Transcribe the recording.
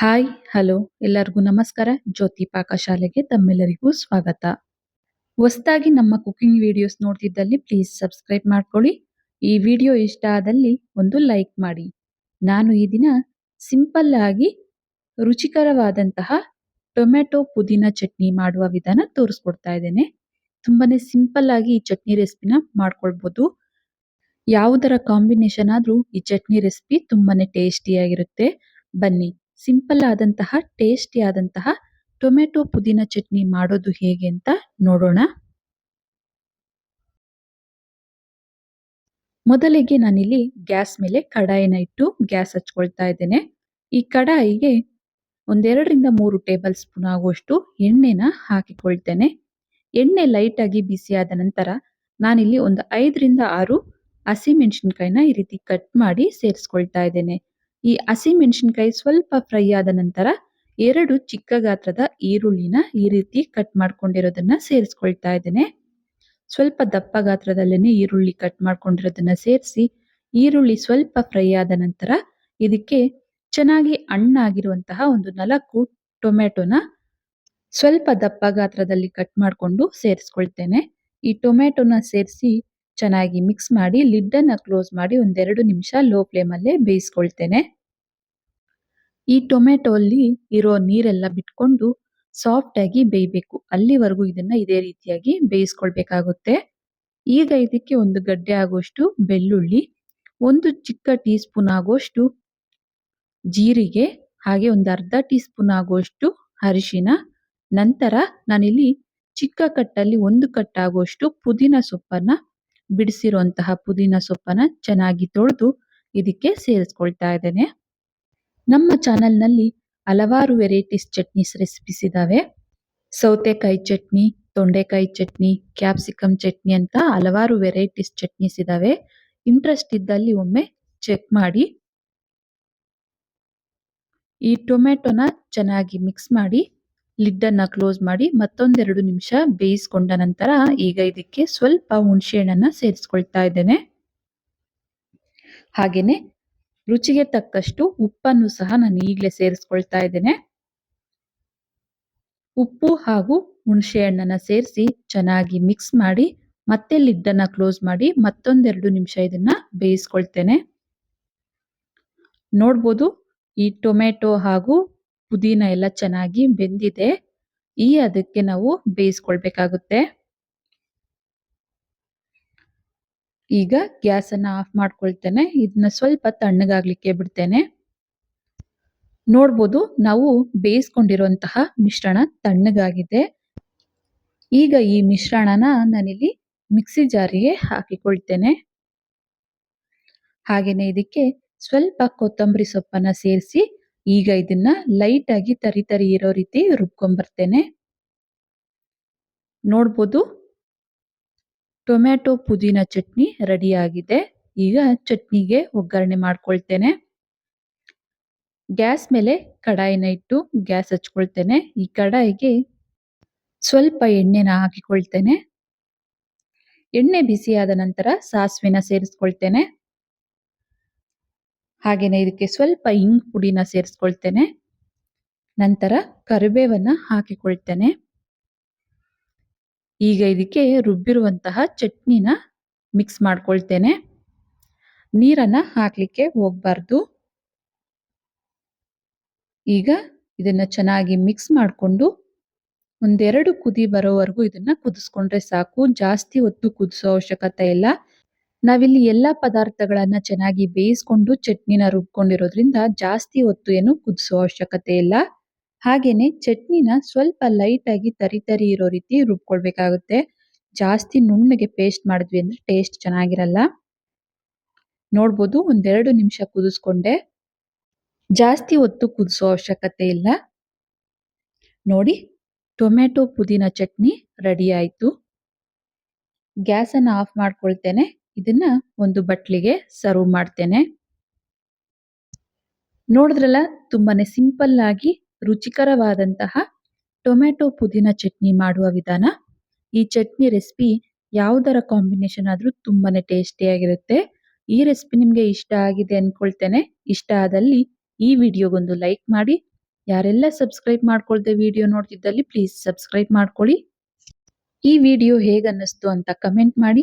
Hi, hello, ಎಲ್ಲರಿಗೂ ನಮಸ್ಕಾರ. ಜ್ಯೋತಿ ಪಾಕಶಾಲೆಗೆ ತಮ್ಮೆಲ್ಲರಿಗೂ ಸ್ವಾಗತ. ಹೊಸದಾಗಿ ನಮ್ಮ ಕುಕಿಂಗ್ ವಿಡಿಯೋಸ್ ನೋಡ್ತಿದ್ದಲ್ಲಿ ಪ್ಲೀಸ್ ಸಬ್ಸ್ಕ್ರೈಬ್ ಮಾಡ್ಕೊಳ್ಳಿ. ಈ ವಿಡಿಯೋ ಇಷ್ಟ ಆದಲ್ಲಿ ಒಂದು ಲೈಕ್ ಮಾಡಿ. ನಾನು ಈ ದಿನ ಸಿಂಪಲ್ ಆಗಿ ರುಚಿಕರವಾದಂತಹ ಟೊಮೆಟೊ ಪುದೀನ ಚಟ್ನಿ ಮಾಡುವ ವಿಧಾನ ತೋರಿಸ್ಕೊಡ್ತಾ ಇದ್ದೇನೆ. ತುಂಬಾನೇ ಸಿಂಪಲ್ ಆಗಿ ಈ ಚಟ್ನಿ ರೆಸಿಪಿನ ಮಾಡ್ಕೊಳ್ಬೋದು. ಯಾವುದರ ಕಾಂಬಿನೇಷನ್ ಆದ್ರೂ ಈ ಚಟ್ನಿ ರೆಸಿಪಿ ತುಂಬಾನೇ ಟೇಸ್ಟಿಯಾಗಿರುತ್ತೆ ಬನ್ನಿ. ಸಿಂಪಲ್ ಆದಂತಹ, ಟೇಸ್ಟಿ ಆದಂತಹ ಟೊಮೆಟೊ ಪುದೀನ ಚಟ್ನಿ ಮಾಡೋದು ಹೇಗೆ ಅಂತ ನೋಡೋಣ. ಮೊದಲಿಗೆ ನಾನಿಲ್ಲಿ ಗ್ಯಾಸ್ ಮೇಲೆ ಕಡಾಯಿನ ಇಟ್ಟು ಗ್ಯಾಸ್ ಹಚ್ಕೊಳ್ತಾ ಇದ್ದೇನೆ. ಈ ಕಡಾಯಿಗೆ ಒಂದೆರಡರಿಂದ ಮೂರು ಟೇಬಲ್ ಸ್ಪೂನ್ ಆಗುವಷ್ಟು ಎಣ್ಣೆನ ಹಾಕಿಕೊಳ್ತೇನೆ. ಎಣ್ಣೆ ಲೈಟಾಗಿ ಬಿಸಿಯಾದ ನಂತರ ನಾನಿಲ್ಲಿ ಒಂದು ಐದರಿಂದ ಆರು ಹಸಿಮೆಣಸಿನ್ಕಾಯಿನ ಈ ರೀತಿ ಕಟ್ ಮಾಡಿ ಸೇರಿಸ್ಕೊಳ್ತಾ ಇದ್ದೇನೆ. ಈ ಹಸಿಮೆಣಸಿನಕಾಯಿ ಸ್ವಲ್ಪ ಫ್ರೈ ಆದ ನಂತರ ಎರಡು ಚಿಕ್ಕ ಗಾತ್ರದ ಈರುಳ್ಳಿನ ಈ ರೀತಿ ಕಟ್ ಮಾಡ್ಕೊಂಡಿರೋದನ್ನ ಸೇರಿಸ್ಕೊಳ್ತಾ ಇದ್ದೇನೆ. ಸ್ವಲ್ಪ ದಪ್ಪ ಗಾತ್ರದಲ್ಲೇನೆ ಈರುಳ್ಳಿ ಕಟ್ ಮಾಡ್ಕೊಂಡಿರೋದನ್ನ ಸೇರಿಸಿ ಈರುಳ್ಳಿ ಸ್ವಲ್ಪ ಫ್ರೈ ಆದ ನಂತರ ಇದಕ್ಕೆ ಚೆನ್ನಾಗಿ ಹಣ್ಣಾಗಿರುವಂತಹ ಒಂದು ನಾಲ್ಕು ಟೊಮೆಟೊನ ಸ್ವಲ್ಪ ದಪ್ಪ ಗಾತ್ರದಲ್ಲಿ ಕಟ್ ಮಾಡಿಕೊಂಡು ಸೇರಿಸ್ಕೊಳ್ತೇನೆ. ಈ ಟೊಮೆಟೊನ ಸೇರಿಸಿ ಚೆನ್ನಾಗಿ ಮಿಕ್ಸ್ ಮಾಡಿ ಲಿಡ್ಡನ್ನು ಕ್ಲೋಸ್ ಮಾಡಿ ಒಂದೆರಡು ನಿಮಿಷ ಲೋ ಫ್ಲೇಮಲ್ಲೇ ಬೇಯಿಸ್ಕೊಳ್ತೇನೆ. ಈ ಟೊಮೆಟೊ ಅಲ್ಲಿ ಇರೋ ನೀರೆಲ್ಲ ಬಿಟ್ಕೊಂಡು ಸಾಫ್ಟಾಗಿ ಬೇಯಬೇಕು. ಅಲ್ಲಿವರೆಗೂ ಇದನ್ನ ಇದೇ ರೀತಿಯಾಗಿ ಬೇಯಿಸ್ಕೊಳ್ಬೇಕಾಗುತ್ತೆ. ಈಗ ಇದಕ್ಕೆ ಒಂದು ಗಡ್ಡೆ ಆಗೋಷ್ಟು ಬೆಳ್ಳುಳ್ಳಿ, ಒಂದು ಚಿಕ್ಕ ಟೀ ಸ್ಪೂನ್ ಆಗುವಷ್ಟು ಜೀರಿಗೆ, ಹಾಗೆ ಒಂದು ಅರ್ಧ ಟೀ ಸ್ಪೂನ್ ಆಗುವಷ್ಟು ಅರಿಶಿನ, ನಂತರ ನಾನಿಲ್ಲಿ ಚಿಕ್ಕ ಕಟ್ಟಲ್ಲಿ ಒಂದು ಕಟ್ಟಾಗುವಷ್ಟು ಪುದೀನ ಸೊಪ್ಪನ್ನ ಬಿಡಿಸಿರುವಂತಹ ಪುದೀನ ಸೊಪ್ಪನ್ನ ಚೆನ್ನಾಗಿ ತೊಳೆದು ಇದಕ್ಕೆ ಸೇರಿಸ್ಕೊಳ್ತಾ ಇದ್ದೇನೆ. ನಮ್ಮ ಚಾನೆಲ್ನಲ್ಲಿ ಹಲವಾರು ವೆರೈಟೀಸ್ ಚಟ್ನೀಸ್ ರೆಸಿಪೀಸ್ ಇದ್ದಾವೆ ಸೌತೆಕಾಯಿ ಚಟ್ನಿ, ತೊಂಡೆಕಾಯಿ ಚಟ್ನಿ ಕ್ಯಾಪ್ಸಿಕಮ್ ಚಟ್ನಿ ಅಂತ ಹಲವಾರು ವೆರೈಟೀಸ್ ಚಟ್ನೀಸ್ ಇದಾವೆ. ಇಂಟ್ರೆಸ್ಟ್ ಇದ್ದಲ್ಲಿ ಒಮ್ಮೆ ಚೆಕ್ ಮಾಡಿ. ಈ ಟೊಮೆಟೊನ ಚೆನ್ನಾಗಿ ಮಿಕ್ಸ್ ಮಾಡಿ ಲಿಡ್ ಅನ್ನ ಕ್ಲೋಸ್ ಮಾಡಿ ಮತ್ತೊಂದೆರಡು ನಿಮಿಷ ಬೇಯಿಸ್ಕೊಂಡ ನಂತರ ಈಗ ಇದಕ್ಕೆ ಸ್ವಲ್ಪ ಹುಣಸೆ ಹಣ್ಣನ್ನ ಸೇರಿಸ್ಕೊಳ್ತಾ ಇದ್ದೇನೆ. ಹಾಗೇನೆ ರುಚಿಗೆ ತಕ್ಕಷ್ಟು ಉಪ್ಪನ್ನು ಸಹ ನಾನು ಈಗಲೇ ಸೇರಿಸ್ಕೊಳ್ತಾ ಇದ್ದೇನೆ. ಉಪ್ಪು ಹಾಗೂ ಹುಣಸೆ ಹಣ್ಣನ್ನ ಸೇರಿಸಿ ಚೆನ್ನಾಗಿ ಮಿಕ್ಸ್ ಮಾಡಿ ಮತ್ತೆ ಲಿಡ್ ಅನ್ನ ಕ್ಲೋಸ್ ಮಾಡಿ ಮತ್ತೊಂದೆರಡು ನಿಮಿಷ ಇದನ್ನ ಬೇಯಿಸ್ಕೊಳ್ತೇನೆ. ನೋಡ್ಬೋದು ಈ ಟೊಮೆಟೊ ಹಾಗೂ ಪುದೀನ ಎಲ್ಲ ಚೆನ್ನಾಗಿ ಬೆಂದಿದೆ. ಈ ಅದಕ್ಕೆ ನಾವು ಬೇಯಿಸ್ಕೊಳ್ಬೇಕಾಗುತ್ತೆ. ಈಗ ಗ್ಯಾಸ್ ಆಫ್ ಮಾಡ್ಕೊಳ್ತೇನೆ. ಇದನ್ನ ಸ್ವಲ್ಪ ತಣ್ಣಗಾಗ್ಲಿಕ್ಕೆ ಬಿಡ್ತೇನೆ. ನೋಡ್ಬೋದು ನಾವು ಬೇಯಿಸ್ಕೊಂಡಿರುವಂತಹ ಮಿಶ್ರಣ ತಣ್ಣಗಾಗಿದೆ. ಈಗ ಈ ಮಿಶ್ರಣನ ನಾನಿಲ್ಲಿ ಮಿಕ್ಸಿ ಜಾರಿಗೆ ಹಾಕಿಕೊಳ್ತೇನೆ. ಹಾಗೆಯೇ ಇದಕ್ಕೆ ಸ್ವಲ್ಪ ಕೊತ್ತಂಬರಿ ಸೊಪ್ಪನ್ನ ಸೇರಿಸಿ ಈಗ ಇದನ್ನ ಲೈಟ್ ಆಗಿ ತರಿ ತರಿ ಇರೋ ರೀತಿ ರುಬ್ಕೊಂಡ್ಬರ್ತೇನೆ ನೋಡ್ಬೋದು? ಟೊಮ್ಯಾಟೊ ಪುದೀನ ಚಟ್ನಿ ರೆಡಿ ಆಗಿದೆ. ಈಗ ಚಟ್ನಿಗೆ ಒಗ್ಗರಣೆ ಮಾಡ್ಕೊಳ್ತೇನೆ. ಗ್ಯಾಸ್ ಮೇಲೆ ಕಡಾಯಿನ ಇಟ್ಟು ಗ್ಯಾಸ್ ಹಚ್ಕೊಳ್ತೇನೆ. ಈ ಕಡಾಯಿಗೆ ಸ್ವಲ್ಪ ಎಣ್ಣೆನ ಹಾಕಿಕೊಳ್ತೇನೆ. ಎಣ್ಣೆ ಬಿಸಿಯಾದ ನಂತರ ಸಾಸಿವೆನ ಸೇರಿಸ್ಕೊಳ್ತೇನೆ. ಹಾಗೇನೆ ಇದಕ್ಕೆ ಸ್ವಲ್ಪ ಇಂಗ್ ಪುಡಿನ ಸೇರಿಸ್ಕೊಳ್ತೇನೆ. ನಂತರ ಕರಿಬೇವನ್ನು ಹಾಕಿಕೊಳ್ತೇನೆ. ಈಗ ಇದಕ್ಕೆ ರುಬ್ಬಿರುವಂತಹ ಚಟ್ನಿನ ಮಿಕ್ಸ್ ಮಾಡ್ಕೊಳ್ತೇನೆ. ನೀರನ್ನ ಹಾಕಲಿಕ್ಕೆ ಹೋಗಬಾರ್ದು. ಈಗ ಇದನ್ನ ಚೆನ್ನಾಗಿ ಮಿಕ್ಸ್ ಮಾಡಿಕೊಂಡು ಒಂದೆರಡು ಕುದಿ ಬರೋವರೆಗೂ ಇದನ್ನ ಕುದಿಸ್ಕೊಂಡ್ರೆ ಸಾಕು. ಜಾಸ್ತಿ ಹೊತ್ತು ಕುದಿಸೋ ಅವಶ್ಯಕತೆ ಇಲ್ಲ. ನಾವಿಲ್ಲಿ ಎಲ್ಲ ಪದಾರ್ಥಗಳನ್ನ ಚೆನ್ನಾಗಿ ಬೇಯಿಸ್ಕೊಂಡು ಚಟ್ನಿನ ರುಬ್ಕೊಂಡಿರೋದ್ರಿಂದ ಜಾಸ್ತಿ ಹೊತ್ತು ಏನು ಕುದಿಸೋ ಅವಶ್ಯಕತೆ ಇಲ್ಲ. ಹಾಗೇನೆ ಚಟ್ನಿನ ಸ್ವಲ್ಪ ಲೈಟ್ ಆಗಿ ತರಿ ತರಿ ಇರೋ ರೀತಿ ರುಬ್ಕೊಳ್ಬೇಕಾಗುತ್ತೆ. ಜಾಸ್ತಿ ನುಣ್ಣಗೆ ಪೇಸ್ಟ್ ಮಾಡಿದ್ವಿ ಅಂದ್ರೆ ಟೇಸ್ಟ್ ಚೆನ್ನಾಗಿರಲ್ಲ. ನೋಡ್ಬೋದು ಒಂದೆರಡು ನಿಮಿಷ ಕುದಿಸ್ಕೊಂಡೆ. ಜಾಸ್ತಿ ಹೊತ್ತು ಕುದಿಸೋ ಅವಶ್ಯಕತೆ ಇಲ್ಲ. ನೋಡಿ ಟೊಮೆಟೊ ಪುದೀನ ಚಟ್ನಿ ರೆಡಿ ಆಯಿತು. ಗ್ಯಾಸ್ ಅನ್ನ ಆಫ್ ಮಾಡ್ಕೊಳ್ತೇನೆ. ಇದನ್ನ ಒಂದು ಬಟ್ಲಿಗೆ ಸರ್ವ್ ಮಾಡ್ತೇನೆ. ನೋಡಿದ್ರಲ್ಲ, ತುಂಬಾನೇ ಸಿಂಪಲ್ ಆಗಿ ರುಚಿಕರವಾದಂತಹ ಟೊಮೆಟೊ ಪುದೀನ ಚಟ್ನಿ ಮಾಡುವ ವಿಧಾನ. ಈ ಚಟ್ನಿ ರೆಸಿಪಿ ಯಾವುದರ ಕಾಂಬಿನೇಷನ್ ಆದ್ರೂ ತುಂಬಾನೇ ಟೇಸ್ಟಿಯಾಗಿರುತ್ತೆ ಈ ರೆಸಿಪಿ ನಿಮಗೆ ಇಷ್ಟ ಆಗಿದೆ ಅಂದ್ಕೊಳ್ತೇನೆ ಇಷ್ಟ ಆದಲ್ಲಿ ಈ ವಿಡಿಯೋಗೊಂದು ಲೈಕ್ ಮಾಡಿ. ಯಾರೆಲ್ಲ ಸಬ್ಸ್ಕ್ರೈಬ್ ಮಾಡ್ಕೊಳ್ದೆ ವಿಡಿಯೋ ನೋಡ್ತಿದ್ದಲ್ಲಿ ಪ್ಲೀಸ್ ಸಬ್ಸ್ಕ್ರೈಬ್ ಮಾಡ್ಕೊಳ್ಳಿ. ಈ ವಿಡಿಯೋ ಹೇಗನ್ನಿಸ್ತು ಅಂತ ಕಮೆಂಟ್ ಮಾಡಿ.